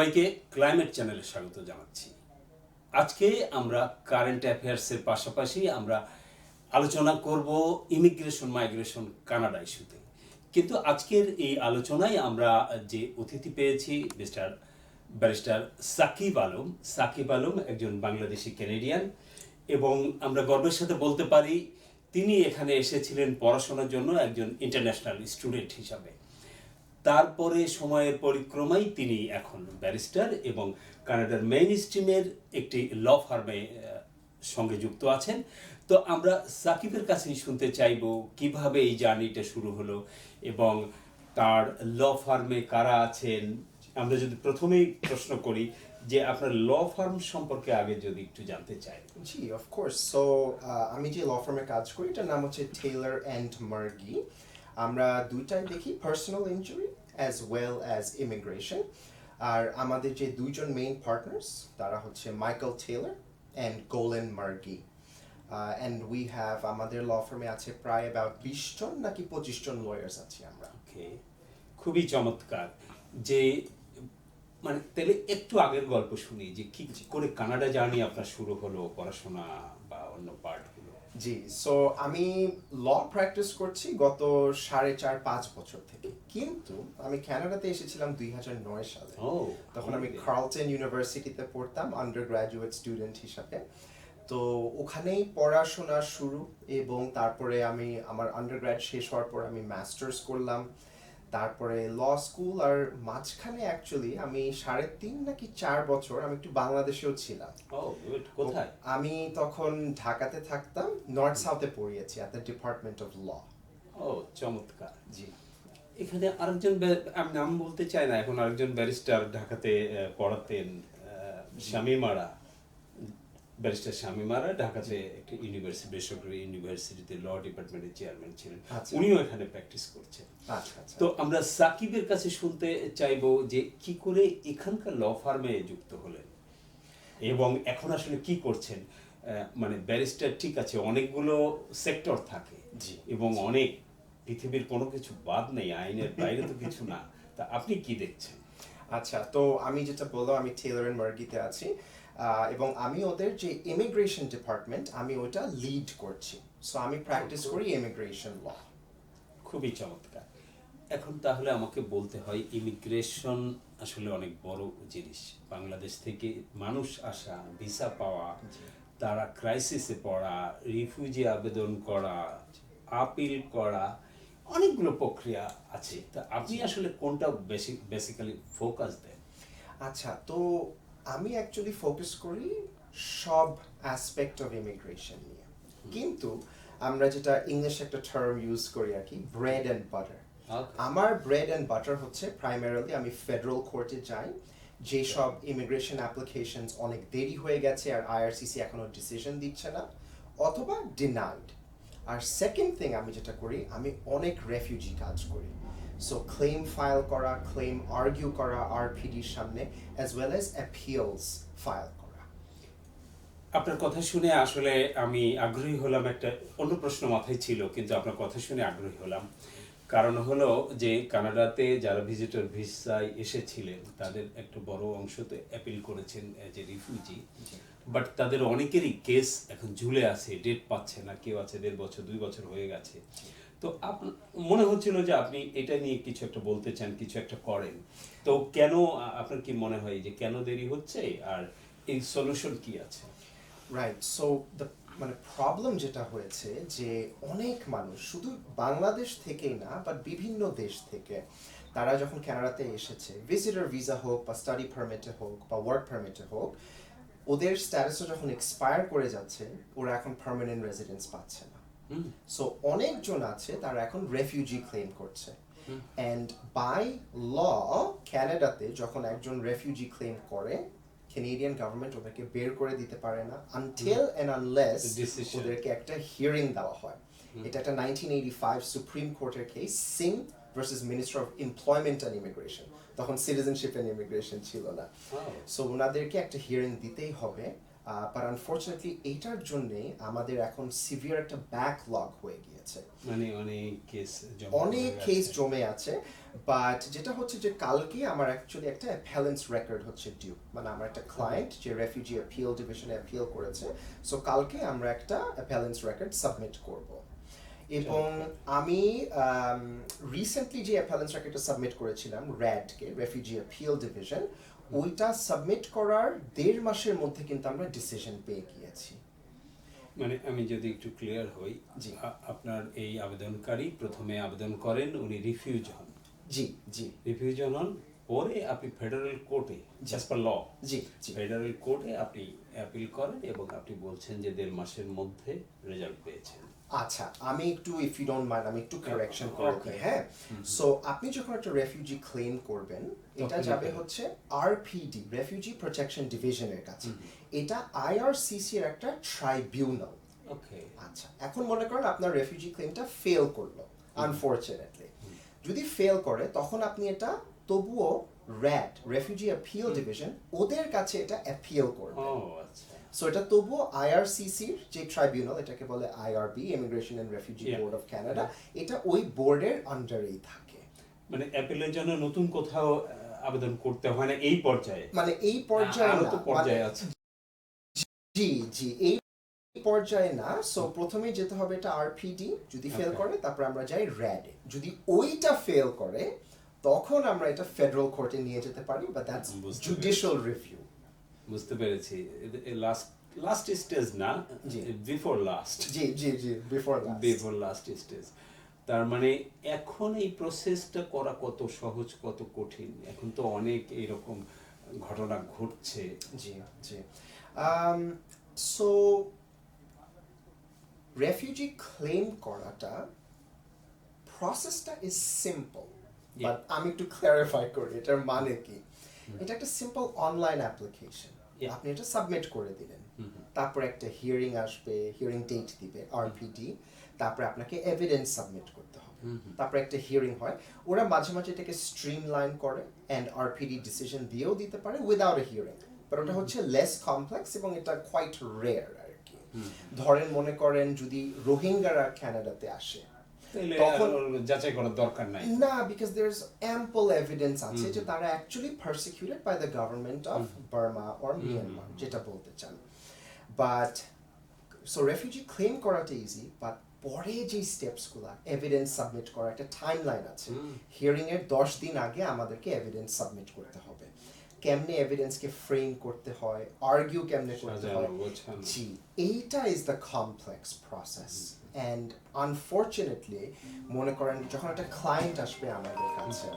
সবাইকে ক্লাইমেট চ্যানেলে স্বাগত জানাচ্ছি। আজকে আমরা কারেন্ট অ্যাফেয়ার্সের পাশাপাশি আমরা আলোচনা করব ইমিগ্রেশন মাইগ্রেশন কানাডা ইস্যুতে কিন্তু আজকের এই আলোচনায় আমরা যে অতিথি পেয়েছি মিস্টার ব্যারিস্টার সাকিব আলম। সাকিব আলম একজন বাংলাদেশি ক্যানেডিয়ান এবং আমরা গর্বের সাথে বলতে পারি, তিনি এখানে এসেছিলেন পড়াশোনার জন্য একজন ইন্টারন্যাশনাল স্টুডেন্ট হিসাবে। তারপরে সময়ের পরিক্রমায় তিনি এখন ব্যারিস্টার এবং কানাডার মেইন স্ট্রিমের একটি ল ফার্মে সঙ্গে যুক্ত আছেন। তো আমরা সাকিবের কাছেই শুনতে চাইব কীভাবে এই জার্নিটা শুরু হলো এবং তার ল ফার্মে কারা আছেন। আমরা যদি প্রথমেই প্রশ্ন করি যে আপনার ল ফার্ম সম্পর্কে আগে যদি একটু জানতে চাই। জি অফকোর্স সো আমি যে ল ফার্মে কাজ করি, এটার নাম হচ্ছে টেইলার অ্যান্ড মার্গি আমরা দুইটাই দেখি personal injury as well as immigration আর আমাদের যে দুইজন মেইন পার্টনার্স তারা হচ্ছে মাইকেল টেইলার অ্যান্ড গোলেন মার্গি অ্যান্ড উই হ্যাভ আমাদের ল ফার্মে আছে প্রায় অ্যাবাউট বিশ জন নাকি পঁচিশ জন লয়ার্স আছি আমরা। ওকে খুবই চমৎকার। যে মানে তাহলে একটু আগের গল্প শুনি, যে কি করে কানাডা জার্নি আপনার শুরু হলো, পড়াশোনা বা অন্য পার্টগুলো জি সো আমি ল প্র্যাকটিস করছি গত সাড়ে চার পাঁচ বছর থেকে। কিন্তু আমি ক্যানাডাতে এসেছিলাম দুই হাজার নয় সালে। তখন আমি কার্লটন ইউনিভার্সিটিতে পড়তাম আন্ডার গ্র্যাজুয়েট স্টুডেন্ট হিসাবে। তো ওখানেই পড়াশোনা শুরু এবং তারপরে আমি আমার আন্ডার শেষ হওয়ার পর আমি মাস্টার্স করলাম। তারপরে ল স্কুল আর মাঝখানে অ্যাকচুয়ালি আমি সাড়ে তিন নাকি চার বছর আমি একটু বাংলাদেশেও ছিলাম। কোথায়? আমি তখন ঢাকাতে থাকতাম নর্থ সাউথে পড়িয়েছি at the department of law ও চমৎকার। জি। এখানে আরেকজন আমি নাম বলতে চাই না এখন আরেকজন ব্যারিস্টার ঢাকাতে পড়াতেন শামিমারা ব্যারিস্টার শামিমারা ঢাকাতে একটি ইউনিভার্সিটি বেসরকারি ইউনিভার্সিটিতে ল ডিপার্টমেন্টের চেয়ারম্যান ছিলেন। আচ্ছা। উনিও এখানে প্র্যাকটিস করছেন। আচ্ছা আচ্ছা। তো আমরা সাকিবের কাছে শুনতে চাইব যে কি করে এখানকার ল ফার্মে যুক্ত হলেন এবং এখন আসলে কি করছেন? মানে ব্যারিস্টার ঠিক আছে অনেকগুলো সেক্টর থাকে জি, এবং অনেক পৃথিবীর কোনো কিছু বাদ নেই আইনের বাইরে তো কিছু না। তা আপনি কি দেখছেন? আচ্ছা তো আমি যেটা বললাম আমি টেইলর এন্ড মার্গিতে আছি। এবং আমি ওদের যে ইমিগ্রেশন ডিপার্টমেন্ট আমি ওটা লিড করছি। সো আমি প্র্যাকটিস করি ইমিগ্রেশন ল খুবই চমৎকার। এখন তাহলে আমাকে বলতে হয় ইমিগ্রেশন আসলে অনেক বড় জিনিস। বাংলাদেশ থেকে মানুষ আসা ভিসা পাওয়া তারা ক্রাইসিসে পড়া রিফিউজি আবেদন করা আপিল করা অনেকগুলো প্রক্রিয়া আছে। তা আপনি আসলে কোনটা বেশি বেসিক্যালি ফোকাস দেন? আচ্ছা তো আমি অ্যাকচুয়ালি ফোকাস করি সব অ্যাসপেক্ট অফ ইমিগ্রেশন নিয়ে। কিন্তু আমরা যেটা ইংলিশ একটা টার্ম ইউজ করি আর কি ব্রেড অ্যান্ড বাটার আমার ব্রেড অ্যান্ড বাটার হচ্ছে প্রাইমারিলি আমি ফেডারেল কোর্টে যাই যেসব ইমিগ্রেশন অ্যাপ্লিকেশন অনেক দেরি হয়ে গেছে আর আইআরসিসি এখনও ডিসিশন দিচ্ছে না অথবা ডিনাইড আর সেকেন্ড থিং আমি যেটা করি আমি অনেক রেফিউজি কাজ করি। সো ক্লেম ফাইল করা ক্লেম আর্গিউ করা আরপিডির সামনে as well as appeals file করা। আপনার কথা শুনে আসলে আমি আগ্রহী হলাম একটা অন্য প্রশ্ন মাথায় ছিল কিন্তু আপনার কথা শুনে আগ্রহী হলাম। কারণ হলো যে কানাডাতে যারা ভিজিটর ভিসায় এসেছিলেন তাদের একটা বড় অংশ তো অ্যাপিল করেছেন যে রিফিউজি বাট তাদের অনেকেরই কেস এখন ঝুলে আছে ডেট পাচ্ছে না কেউ আছে দেড় বছর দুই বছর হয়ে গেছে। তো মনে হচ্ছিল যে আপনি এটা নিয়ে কিছু একটা বলতে চান, কিছু একটা করেন। তো কেন আপনার কি মনে হয় যে কেন দেরি হচ্ছে আর এই সলিউশন কি আছে? রাইট সো দ্য মানে প্রবলেম যেটা হয়েছে যে অনেক মানুষ, শুধু বাংলাদেশ থেকেই না বাট বিভিন্ন দেশ থেকে, তারা যখন কানাডাতে এসেছে ভিজিটর ভিসা হোক বা স্টাডি পারমিটে হোক বা ওয়ার্ক পারমিটে হোক, ওদের স্ট্যাটাসও যখন এক্সপায়ার করে যাচ্ছে, ওরা এখন পার্মানেন্ট রেসিডেন্স পাচ্ছে না। সো অনেকজন আছে তারা এখন রেফিউজি ক্লেম করছে। অ্যান্ড বাই ল ক্যানাডাতে যখন একজন রেফিউজি ক্লেম করে কেনেডিয়ান গভর্নমেন্ট ওদেরকে বের করে দিতে পারে না আনটিল অ্যান্ড আনলেস ওদেরকে একটা হিয়ারিং দেওয়া হয়। এটা একটা নাইনটিন এইটি ফাইভ সুপ্রিম কোর্টের case Singh versus minister of employment and immigration তখন সিটিজেনশিপ অ্যান্ড ইমিগ্রেশন ছিল না। Oh. সো ওনাদেরকে একটা হিয়ারিং দিতেই হবে। বাট আনফর্চুনেটলি জন্যে আমাদের এখন সিভিয়ার একটা ব্যাকলগ হয়ে গিয়েছে। মানে অনেক কেস অনেক কেস জমে আছে বাট যেটা হচ্ছে যে কালকে আমার অ্যাকচুয়ালি একটা অ্যাপেলেন্স রেকর্ড হচ্ছে ডিউ মানে আমার একটা ক্লায়েন্ট যে রেফিউজি অ্যাপিল ডিভিশনে অ্যাপিল করেছে সো কালকে আমরা একটা অ্যাপেলেন্স রেকর্ড সাবমিট করব। এবং আমি রিসেন্টলি যে অ্যাপেলেন্স রেকর্ডটা সাবমিট করেছিলাম র্যাডকে রেফিউজি অ্যাপিল ডিভিশন ওইটা সাবমিট করার দেড় মাসের মধ্যে কিন্তু আমরা ডিসিশন পেয়ে গিয়েছি। মানে আমি যদি একটু ক্লিয়ার হই জি। আপনার এই আবেদনকারী প্রথমে আবেদন করেন উনি রিফিউজ হন। জি জি। রিফিউজ হন পরে আপনি ফেডারেল কোর্টে জাস্ট পার ল জি জি। ফেডারেল কোর্টে আপনি অ্যাপিল করেন এবং আপনি বলছেন যে দেড় মাসের মধ্যে রেজাল্ট পেয়েছেন। আচ্ছা আমি একটু ইফ ইউ ডোন্ট মাইন্ড আমি একটু কারেকশন করে দিই হ্যাঁ? সো আপনি যখন একটা রেফিউজি ক্লেম করবেন এটা যাবে হচ্ছে আরপিডি রেফিউজি প্রোটেকশন ডিভিশনের কাছে। এটা আইআরসিসি এর একটা ট্রাইব্যুনাল ওকে আচ্ছা এখন মনে করেন আপনার রেফিউজি ক্লেমটা ফেল করল আনফরচুনেটলি যদি ফেল করে তখন আপনি এটা তবুও র্যাড রেফিউজি অ্যাপিল ডিভিশন ওদের কাছে এটা অ্যাপিল করবেন। ও আচ্ছা। সো এটা তবুও আইআরসিসির যে ট্রাইব্যুনাল এটাকে বলে IRB immigration and refugee. Board of Canada এটা ওই বোর্ডের আন্ডারেই থাকে। মানে অ্যাপিলের জন্য নতুন কোথাও আবেদন করতে হয় না এই পর্যায়ে? মানে এই পর্যায়ে তো পর্যায়ে মানে- আছে। জি জি এই পর্যায়ে না। সো প্রথমে যেতে হবে এটা আরপিডি যদি ফেল. করে তারপর আমরা যাই র্যাড যদি ওইটা ফেল করে তখন আমরা এটা ফেডারেল কোর্টে নিয়ে যেতে পারি বা দ্যাটস জুডিশিয়াল রিভিউ বুঝতে পেরেছি। লাস্ট লাস্ট স্টেজ না। বিফোর লাস্ট জি জি জি বিফোর বিফোর লাস্ট স্টেজ তার মানে এখন এই প্রসেসটা করা কত সহজ কত কঠিন? এখন তো অনেক এইরকম ঘটনা ঘটছে। জি জি। সো রেফিউজি ক্লেম করাটা প্রসেসটা ইজ সিম্পল বাট আমি একটু ক্লারিফাই করি এটার মানে কি? এটা একটা সিম্পল অনলাইন অ্যাপ্লিকেশন. আপনি এটা সাবমিট করে দিলেন। তারপর একটা হিয়ারিং আসবে হিয়ারিং ডেট দিবে আরপিডি তারপরে আপনাকে এভিডেন্স সাবমিট করতে হবে। তারপরে একটা হিয়ারিং হয়। ওরা মাঝে মাঝে এটাকে স্ট্রিমলাইন করে অ্যান্ড আরপিডি ডিসিশন দিয়েও দিতে পারে উইদাউট এ হিয়ারিং বাট ওটা হচ্ছে লেস কমপ্লেক্স এবং এটা কোয়াইট রেয়ার আর কি। ধরেন মনে করেন যদি রোহিঙ্গারা ক্যানাডাতে আসে তখন- যাচাই করার দরকার নাই। না because there's ample evidence আছে যে তারা actually persecuted by the government of Burma or Myanmar যেটা বলতে চান। বাট সো রেফিউজি ক্লেম করাটা ইজি বাট পরে যে স্টেপসগুলো এভিডেন্স সাবমিট করা একটা টাইমলাইন আছে। হিয়ারিং এর দশ দিন আগে আমাদেরকে এভিডেন্স সাবমিট করতে হবে। কেমনে এভিডেন্সকে ফ্রেম করতে হয় আর্গিউ কেমনে করতে হয়। জি এইটা is the complex process and unfortunately মনে করেন যখন একটা ক্লায়েন্ট আসবে আমাদের কাছে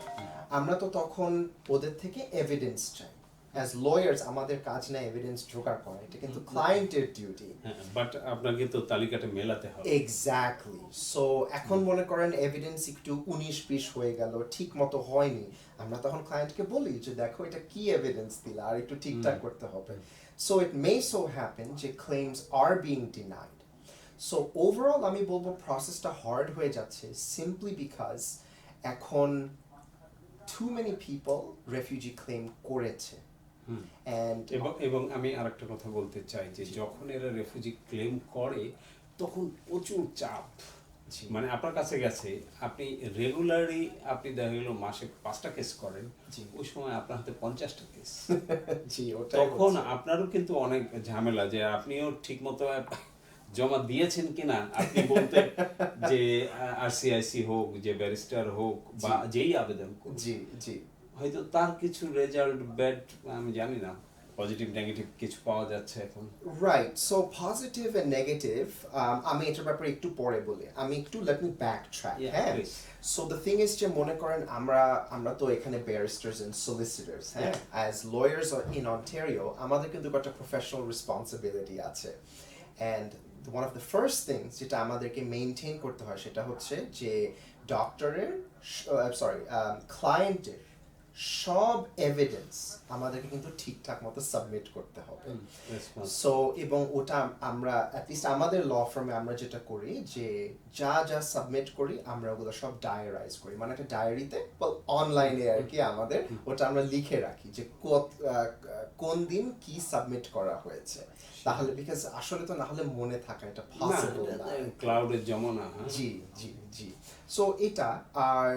আমরা তো তখন ওদের থেকে এভিডেন্স চাই। অ্যাজ লয়ার্স আমাদের কাজ না এভিডেন্স জোগাড় করা এটা কিন্তু ক্লায়েন্টের ডিউটি বাট আপনাকে তো তালিকাটা মেলাতে হবে। এক্স্যাক্টলি সো এখন মনে করেন এভিডেন্স একটু উনিশ বিশ হয়ে গেল ঠিক মতো হয়নি। আমরা তখন ক্লায়েন্টকে বলি যে দেখো এটা কি এভিডেন্স দিলা? আর একটু ঠিকঠাক করতে হবে। So it may so happen যে claims are being denied so overall আমি বলব প্রসেসটা হার্ড হয়ে যাচ্ছে সিম্পলি বিকজ এখন too many people refugee claim করেছে। এবং এবং আমি আরেকটা কথা বলতে চাই যে যখন এরা রেফিউজি ক্লেম করে তখন প্রচুর চাপ। মানে আপনার কাছে গেছে আপনি রেগুলারলি আপনি দেখা গেল মাসে পাঁচটা কেস করেন। ওই সময় আপনার হাতে পঞ্চাশটা কেস তখন আপনারও কিন্তু অনেক ঝামেলা যে আপনিও ঠিক মতো জমা দিয়েছেন কিনা আপনি বলতে যে আরসিআইসি হোক যে ব্যারিস্টার হোক বা যেই আবেদন জি জি। হয়তো তার কিছু রেজাল্ট ব্যাড আমি জানি না। পজিটিভ নেগেটিভ কিছু পাওয়া যাচ্ছে এখন। Right so positive and negative আমি এটার ব্যাপারে একটু পরে বলি। আমি একটু লেট মি ব্যাক ট্র্যাক হ্যাঁ? সো দ্য থিং ইজ যে মনে করেন আমরা আমরা তো এখানে ব্যারিস্টার্স এন্ড সলিসিটার্স হ্যাঁ? অ্যাজ লয়ার্স ইন অন্টারিও আমাদের কিন্তু একটা প্রফেশনাল রেসপন্সিবিলিটি আছে। And one of the first things যেটা আমাদেরকে মেনটেন করতে হয় সেটা হচ্ছে যে ডক্টরের সরি ক্লায়েন্টের সব এভিডেন্স আমাদেরকে কিন্তু ঠিকঠাক মতো সাবমিট করতে হবে। সো এবং ওটা আমরা অ্যাটলিস্ট আমাদের ল ফার্মে আমরা যেটা করি যে যা যা সাবমিট করি আমরা ওগুলো সব ডায়ারাইজ করি। মানে একটা ডায়েরিতে অনলাইনে আর কি আমাদের ওটা আমরা লিখে রাখি যে কোন দিন কি সাবমিট করা হয়েছে। তাহলে বিকজ আসলে তো না হলে মনে থাকা এটা পসিবল না। ক্লাউডের জমানা হ্যাঁ? জি জি জি। সো এটা আর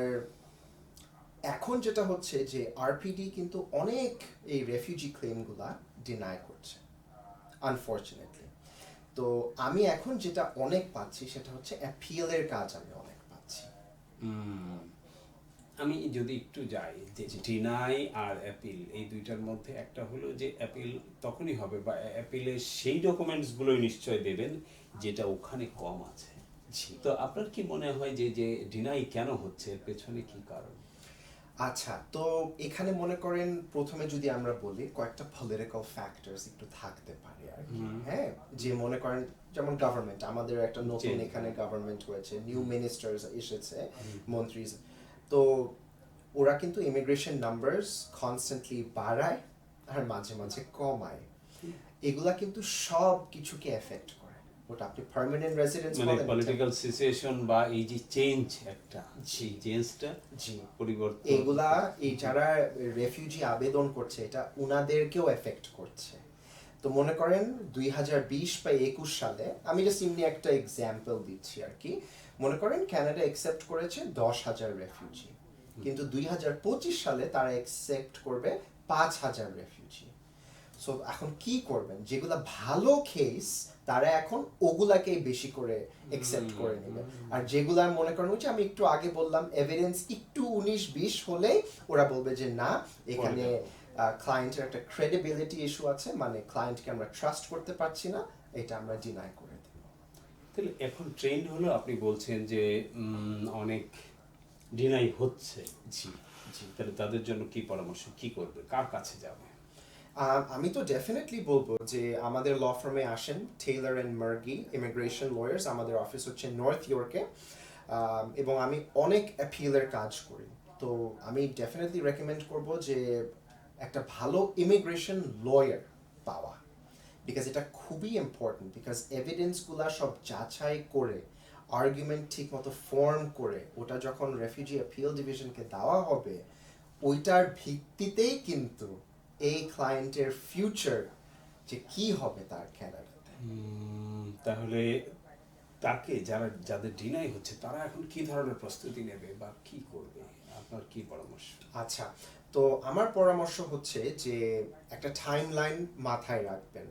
এখন যেটা হচ্ছে যে আরপিডি কিন্তু অনেক এই রেফিউজি ক্লেমগুলা ডিনাই করছে আনফর্চুনেটলি তো আমি এখন যেটা অনেক পাচ্ছি সেটা হচ্ছে অ্যাপিলের কাজ আমি অনেক পাচ্ছি। আমি যদি একটু যাই যে ডিনাই আর অ্যাপিল এই দুইটার মধ্যে একটা হলো যে অ্যাপিল তখনই হবে বা অ্যাপিলের সেই ডকুমেন্টসগুলোই নিশ্চয় দেবেন যেটা ওখানে কম আছে। তো আপনার কি মনে হয় যে যে ডিনাই কেন হচ্ছে এর পেছনে কি কারণ? আচ্ছা তো এখানে মনে করেন প্রথমে যদি আমরা বলি কয়েকটা পলিটিক্যাল ফ্যাক্টরস একটু থাকতে পারে আর কি হ্যাঁ? যে মনে করেন যেমন গভর্নমেন্ট আমাদের একটা নতুন এখানে গভর্নমেন্ট হয়েছে নিউ মিনিস্টার্স এসেছে মন্ত্রী তো ওরা কিন্তু ইমিগ্রেশন নাম্বারস কনস্ট্যান্টলি বাড়ায় আর মাঝে মাঝে কমায়। এগুলা কিন্তু সব কিছুকে এফেক্ট করে। ওটা আপনি পার্মানেন্ট রেসিডেন্স মানে পলিটিক্যাল সিচুয়েশন বা এই যে চেঞ্জ একটা সেই চেঞ্জটা জি। পরিবর্তন এগুলা এই যারা রেফিউজি আবেদন করছে এটা উনাদেরকেও এফেক্ট করছে। তো মনে করেন দুই হাজার বিশ বা একুশ সালে আমি জাস্ট এমনি একটা এক্সাম্পল দিচ্ছি আর কি। মনে করেন কানাডা একসেপ্ট করেছে দশ হাজার রেফিউজি কিন্তু দুই হাজার পঁচিশ সালে তারা একসেপ্ট করবে পাঁচ হাজার রেফিউজি সো এখন কি করবেন? যেগুলা ভালো কেস তারা এখন ওগুলাকেই বেশি করে একসেপ্ট করে নেবে। আর যেগুলা মনে করেন যে আমি একটু আগে বললাম এভিডেন্স একটু উনিশ বিশ হলে ওরা বলবে যে না এখানে ক্লায়েন্টের একটা ক্রেডিবিলিটি ইস্যু আছে মানে ক্লায়েন্টকে আমরা ট্রাস্ট করতে পারছি না এটা আমরা ডিনাই করে দেব। তাহলে এখন ট্রেন্ড হলো আপনি বলছেন যে উম, অনেক ডিনাই হচ্ছে। জি জি। তাহলে তাদের জন্য কি পরামর্শ কি করবে? কার কাছে যাবে? আমি তো ডেফিনেটলি বলব যে আমাদের ল ফার্মে আসেন Taylor and Margie immigration lawyers আমাদের অফিস হচ্ছে নর্থ ইয়র্কে এবং আমি অনেক অ্যাপিলের কাজ করি। তো আমি ডেফিনেটলি রেকমেন্ড করব যে একটা ভালো ইমিগ্রেশন লয়ার পাওয়া। বিকজ এটা খুবই ইম্পর্টেন্ট বিকজ এভিডেন্সগুলা সব যাচাই করে আর্গুমেন্ট ঠিক মতো ফর্ম করে, ওটা যখন রেফিউজি অ্যাপিল ডিভিশনকে দেওয়া হবে, ওইটার ভিত্তিতেই কিন্তু এই ক্লায়েন্টের ফিউচার যে কি হবে তার ক্যানাডাতে তাহলে তাকে যারা যাদের ডিনাই হচ্ছে তারা এখন কি ধরনের প্রস্তুতি নেবে বা কি করবে? আপনার কি পরামর্শ? আচ্ছা তো আমার পরামর্শ হচ্ছে যে একটা টাইম লাইন মাথায় রাখবেন।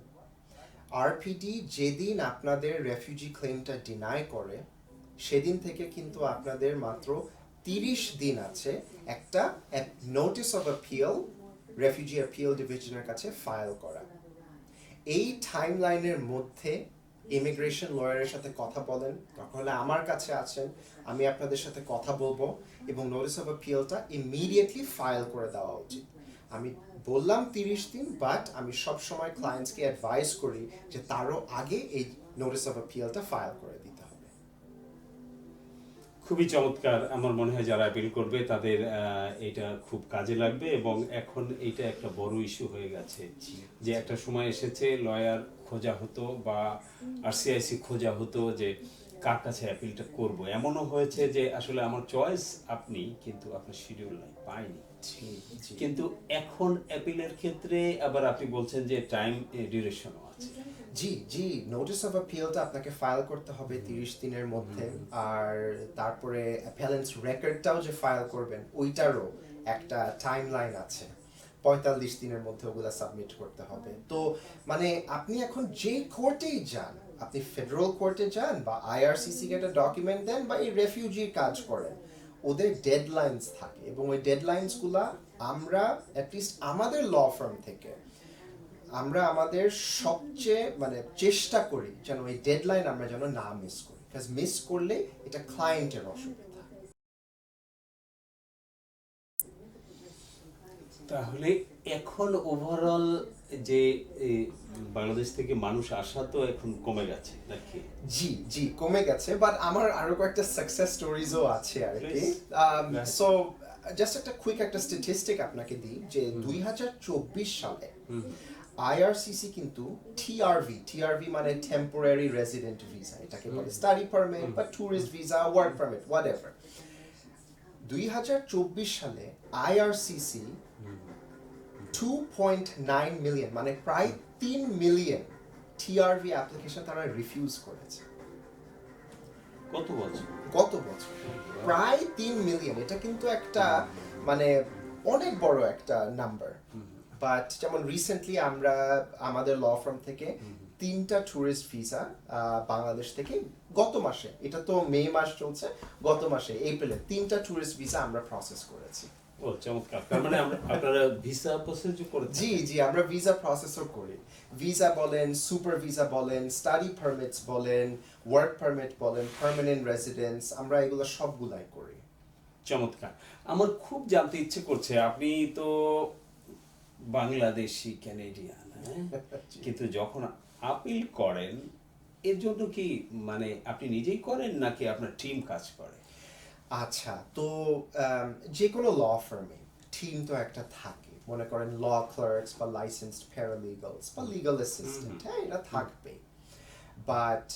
আরপিডি যেদিন আপনাদের রেফিউজি ক্লেমটা ডিনাই করে সেদিন থেকে কিন্তু আপনাদের মাত্র তিরিশ দিন আছে একটা notice of appeal refugee appeal ডিভিশনের কাছে ফাইল করা। এই টাইম লাইনের মধ্যে ইমিগ্রেশন লয়ারের সাথে কথা বলেন তখন হলে আমার কাছে আছেন, আমি আপনাদের সাথে কথা বলব এবং নোটিস অফ অ্যাপিলটা ইমিডিয়েটলি ফাইল করে দেওয়া উচিত। আমি বললাম তিরিশ দিন বাট আমি সব সময় ক্লায়েন্টসকে অ্যাডভাইস করি যে তারও আগে এই নোটিস অফ অ্যাপিলটা ফাইল করে খুবই চমৎকার আমার মনে হয় যারা অ্যাপিল করবে তাদের এটা খুব কাজে লাগবে এবং এখন এটা একটা বড় ইস্যু হয়ে গেছে যে একটা সময় এসেছে লয়ার খোঁজা হতো বা আরসিআইসি খোঁজা হতো যে কার কাছে অ্যাপিলটা করব। এমনও হয়েছে যে আসলে আমার চয়েস আপনি কিন্তু আপনার শিডিউল নাই পাইনি। কিন্তু এখন অ্যাপিলের ক্ষেত্রে আবার আপনি বলছেন যে টাইম ডিউরেশনও আছে। জি জি নোটিস অফ অ্যাপিলটা আপনাকে ফাইল করতে হবে তিরিশ দিনের মধ্যে। আর তারপরে অ্যাপেলেন্স রেকর্ডটাও যে ফাইল করবেন ওইটারও একটা টাইম লাইন আছে। পঁয়তাল্লিশ দিনের মধ্যে ওগুলা সাবমিট করতে হবে। তো মানে আপনি এখন যে কোর্টেই যান আপনি ফেডারেল কোর্টে যান বা আইআরসিসি একটা ডকুমেন্ট দেন বা এই রেফিউজির কাজ করেন ওদের ডেডলাইন্স থাকে। এবং ওই ডেডলাইন্সগুলা আমরা অ্যাটলিস্ট আমাদের ল ফার্ম থেকে আমরা আমাদের সবচেয়ে মানে চেষ্টা করি যেন এই ডেডলাইন আমরা যেন না মিস করি। বিকজ মিস করলে এটা ক্লায়েন্টের অসুবিধা। তাহলে এখন ওভারঅল যে বাংলাদেশ থেকে মানুষ আসা তো এখন কমে গেছে নাকি? জি জি কমে গেছে বাট আমার আরও কয়েকটা সাকসেস স্টোরিজও আছে আর কি. সো জাস্ট একটা কুইক একটা স্ট্যাটিস্টিক আপনাকে দিই যে দুই হাজার চব্বিশ সালে আইআরসিসি কিন্তু টিআরভি টিআরভি মানে টেম্পোরারি রেসিডেন্ট ভিসা এটাকে বলে স্টাডি পারমিট বা tourist visa work permit whatever দুই হাজার চব্বিশ সালে IRCC two point nine million মানে প্রায় তিন মিলিয়ন টিআরভি অ্যাপ্লিকেশন তারা রিফিউজ করেছে। কত বছর? গত বছর। প্রায় তিন মিলিয়ন এটা কিন্তু একটা মানে অনেক বড় একটা নাম্বার বাট যেমন রিসেন্টলি আমরা আমাদের ল ফার্ম থেকে তিনটা ট্যুরিস্ট ভিসা বাংলাদেশ থেকে গত মাসে এটা তো মে মাস চলছে গত মাসে এপ্রিলে তিনটা ট্যুরিস্ট ভিসা আমরা প্রসেস করেছি। ও চমৎকার। তার মানে আপনারা ভিসা প্রসেস করেছেন জি জি আমরা ভিসা প্রসেসও করি। ভিসা বলেন সুপার ভিসা বলেন স্টাডি পারমিটস বলেন ওয়ার্ক পারমিট বলেন পার্মানেন্ট রেসিডেন্স আমরা এগুলো সবগুলাই করি। চমৎকার। আমার খুব জানতে ইচ্ছে করছে আপনি তো বাংলাদেশি ক্যানেডিয়ান? কিন্তু যখন আপিল করেন এর জন্য কি মানে আপনি নিজেই করেন নাকি আপনার টিম কাজ করে? আচ্ছা তো যে কোনো ল ফার্মে টিম তো একটা থাকে। মনে করেন ল ক্লার্কস বা লাইসেন্সড প্যারালিগালস বা লিগাল অ্যাসিস্ট্যান্ট হ্যাঁ এটা থাকবে। বাট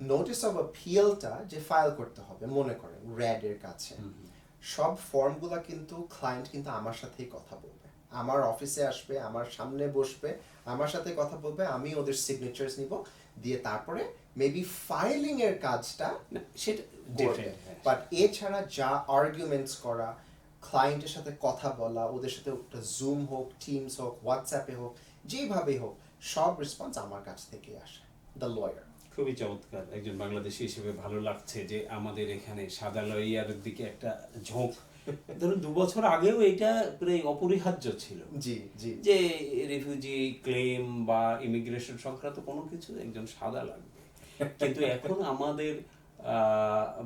নোটিস অফ অ্যাপিলটা যে ফাইল করতে হবে মনে করেন র্যাডের কাছে। সব ফর্মগুলা কিন্তু ক্লায়েন্ট কিন্তু আমার সাথেই কথা বলবে। আমার অফিসে আসবে আমার সামনে বসবে আমার সাথে কথা বলবে আমি ওদের সিগনেচার্স নিব দিয়ে তারপরে মেবি ফাইলিং এর কাজটা সেটা বাট এছাড়া যা আর্গুমেন্টস করা ক্লায়েন্টের সাথে কথা বলা ওদের সাথে জুম হোক টিমস হোক হোয়াটসঅ্যাপে হোক যেভাবে হোক সব রেসপন্স আমার কাছ থেকে আসে দ্য লয়ার খুবই চমৎকার একজন বাংলাদেশি হিসেবে ভালো লাগছে যে আমাদের এখানে সাদা লইয়ার দিকে একটা ঝোঁক ধরুন দু বছর আগেও এটা প্রায় অপরিহার্য ছিল। জি জি। যে রিফিউজি ক্লেম বা ইমিগ্রেশন সংক্রান্ত কোনো কিছু একজন সাদা লাগবে। কিন্তু এখন আমাদের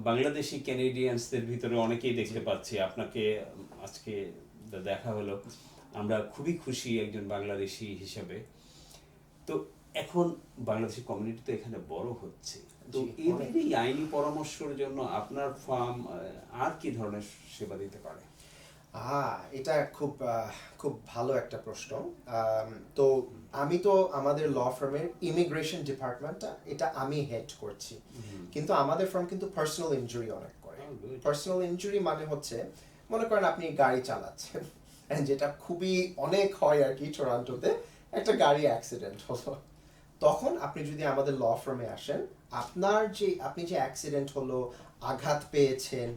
বাংলাদেশি ক্যানেডিয়ানসদের ভিতরে অনেকেই দেখতে পাচ্ছি। আপনাকে আজকে দেখা হলো। আমরা খুবই খুশি একজন বাংলাদেশি হিসাবে। তো এখন বাংলাদেশি কমিউনিটি তো এখানে বড় হচ্ছে। তো এদের এই আইনি পরামর্শের জন্য আপনার ফার্ম আর কি ধরনের সেবা দিতে পারে? এটা খুব খুব ভালো একটা প্রশ্ন। তো আমি তো আমাদের ল ফার্মের ইমিগ্রেশন ডিপার্টমেন্টটা এটা আমি হেড করছি। কিন্তু আমাদের ফার্ম কিন্তু পার্সোনাল ইনজুরি অনেক করে। Oh, পার্সোনাল ইনজুরি মানে হচ্ছে মনে করেন আপনি গাড়ি চালাচ্ছেন যেটা খুবই অনেক হয় আর কি টরন্টোতে একটা গাড়ি অ্যাক্সিডেন্ট হলো। তখন আপনি যদি আমাদের ল ফার্মে আসেন, আপনার যে, আপনি যে অ্যাক্সিডেন্ট হলো, আঘাত পেয়েছেন,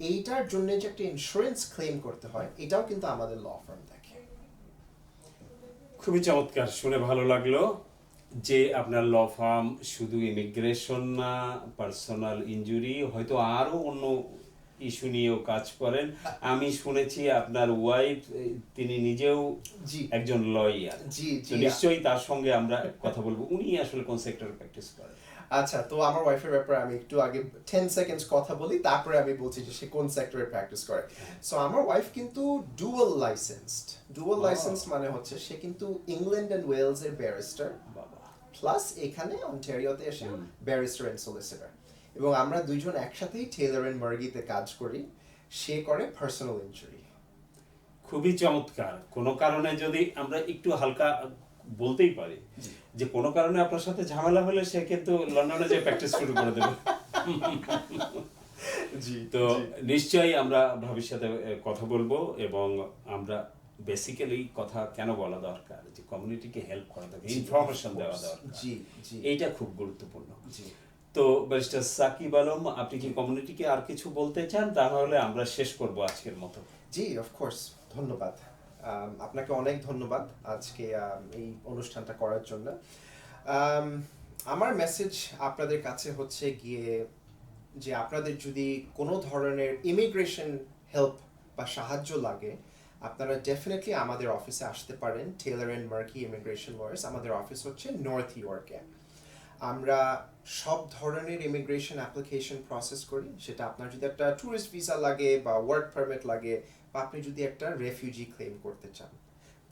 এইটার জন্য যে একটা ইন্স্যুরেন্স ক্লেম করতে হয়, এটাও কিন্তু আমাদের ল ফার্ম দেখে। খুবই চমৎকার, শুনে ভালো লাগল যে আপনার ল ফার্ম শুধু ইমিগ্রেশন না পার্সোনাল ইনজুরি হয়তো আরও অন্য ইস্যু নিয়েও কাজ করেন। আমি শুনেছি আপনার ওয়াইফ তিনি নিজেও একজন লয়ার নিশ্চয়ই তার সঙ্গে আমরা কথা বলব। উনি আসলে কোন সেক্টরে প্র্যাকটিস করেন? আচ্ছা তো আমার ওয়াইফের ব্যাপারে আমি একটু আগে টেন সেকেন্ডস কথা বলি তারপরে আমি বলছি যে সে কোন সেক্টরে প্র্যাকটিস করে। সো আমার ওয়াইফ কিন্তু ডুয়াল লাইসেন্সড ডুয়াল লাইসেন্স মানে হচ্ছে সে কিন্তু ইংল্যান্ড অ্যান্ড ওয়েলস এর ব্যারিস্টার প্লাস এখানে অন্টারিওতে এসে ব্যারিস্টার এন্ড সলিসিটার এবং আমরা দুইজন একসাথেই টেইলর এন্ড মার্গিতে কাজ করি। সে করে পার্সোনাল ইনজুরি খুবই চমৎকার। কোনো কারণে যদি আমরা একটু হালকা বলতেই পারি যে কোনো কারণে আপনার সাথে ঝামেলা হলে সে কিন্তু লন্ডনে যে প্র্যাকটিস শুরু করে দেবে। জি তো নিশ্চয়ই আমরা ভবিষ্যতে কথা বলব এবং আমরা বেসিক্যালি কথা কেন বলা দরকার? যে কমিউনিটিকে হেল্প করা দরকার ইনফরমেশন দেওয়া দরকার। জি জি। এইটা খুব গুরুত্বপূর্ণ। জি। তো ব্যারিস্টার সাকিব আলম আপনি কি কমিউনিটিকে আর কিছু বলতে চান? তাহলে আমরা শেষ করব আজকের মতো। জি অফকোর্স ধন্যবাদ। আপনাকে অনেক ধন্যবাদ আজকে এই অনুষ্ঠানটা করার জন্য। আমার মেসেজ আপনাদের কাছে হচ্ছে গিয়ে যে আপনাদের যদি কোনো ধরনের ইমিগ্রেশন হেল্প বা সাহায্য লাগে আপনারা ডেফিনেটলি আমাদের অফিসে আসতে পারেন। Taylor and Marky immigration lawyers আমাদের অফিস হচ্ছে নর্থ ইয়র্কে আমরা সব ধরনের ইমিগ্রেশন অ্যাপ্লিকেশন প্রসেস করি। সেটা আপনার যদি একটা ট্যুরিস্ট ভিসা লাগে বা ওয়ার্ক পারমিট লাগে বা আপনি যদি একটা রেফিউজি ক্লেম করতে চান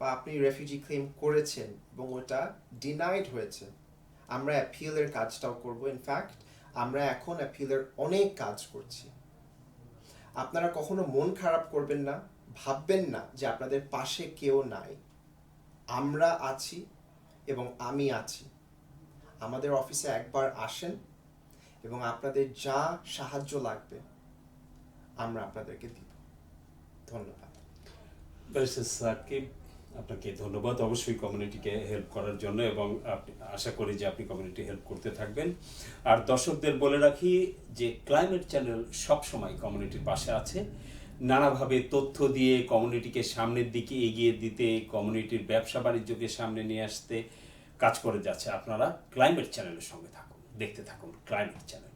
বা আপনি রেফিউজি ক্লেম করেছেন এবং ওটা ডিনাইড হয়েছে, আমরা অ্যাপিলের কাজটাও করব। ইনফ্যাক্ট আমরা এখন অ্যাপিলের অনেক কাজ করছি। আপনারা কখনো মন খারাপ করবেন না, ভাববেন না যে আপনাদের পাশে কেউ নাই। আমরা আছি এবং আমি আছি। আমাদের অফিসে একবার আসেন এবং আপনাদের যা সাহায্য লাগবে, আমরা আপনাদেরকে দিব। ধন্যবাদ। আপনাকে ধন্যবাদ অবশ্যই কমিউনিটিকে হেল্প করার জন্য এবং আপনি, আশা করি যে আপনি কমিউনিটি হেল্প করতে থাকবেন। আর দর্শকদের বলে রাখি যে ক্লাইমেট চ্যানেল সবসময় কমিউনিটির পাশে আছে। নানাভাবে তথ্য দিয়ে কমিউনিটিকে সামনের দিকে এগিয়ে দিতে কমিউনিটির ব্যবসা বাণিজ্যকে সামনে নিয়ে আসতে কাজ করে যাচ্ছে আপনারা ক্লাইমেট চ্যানেলের সঙ্গে থাকুন দেখতে থাকুন ক্লাইমেট চ্যানেল